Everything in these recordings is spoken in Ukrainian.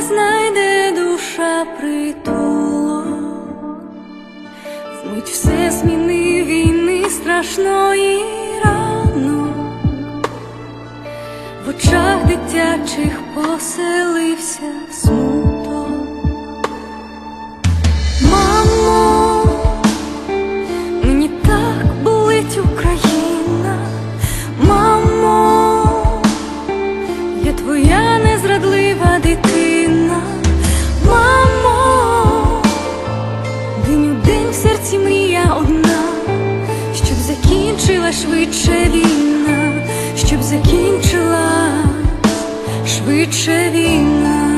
знайде душа притулок, вмить все зміни війни страшної рано, в очах дитячих поселився смуток. У день в серці мрія одна, щоб закінчила швидше війна, щоб закінчила швидше війна.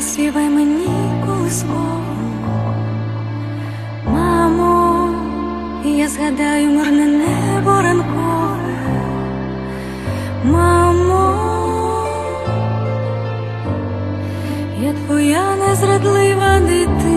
Наспівай мені колискову. Мамо, я згадаю мирне небо ранкове. Мамо, я твоя незрадлива дитина.